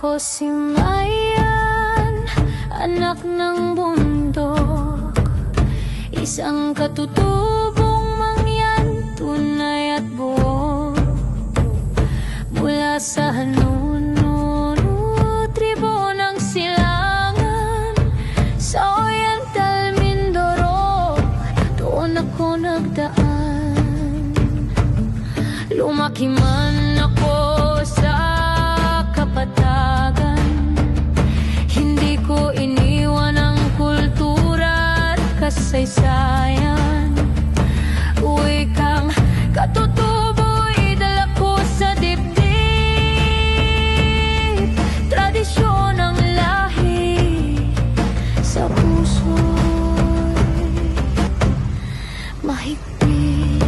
Ako si Mayan, anak ng bundok. Isang katutubong mangyan, tunay at buo. Mula sa hanuno, tribo ng silangan. Sa Oriental Mindoro, doon ako nagdaan. Lumaki man ako sa kasaysayan Wikang katutubo idala ko sa dibdib. Tradisyon ng lahi sa puso. Mahigpit.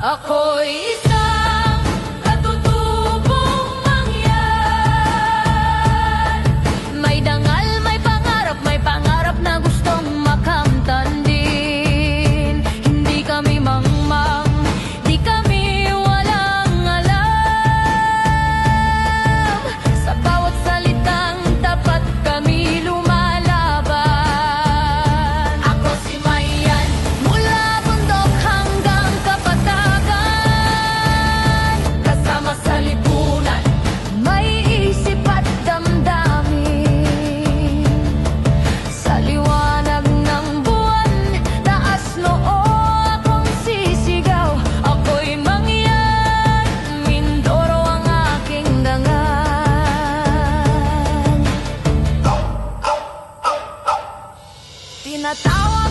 Ako'y 那大王。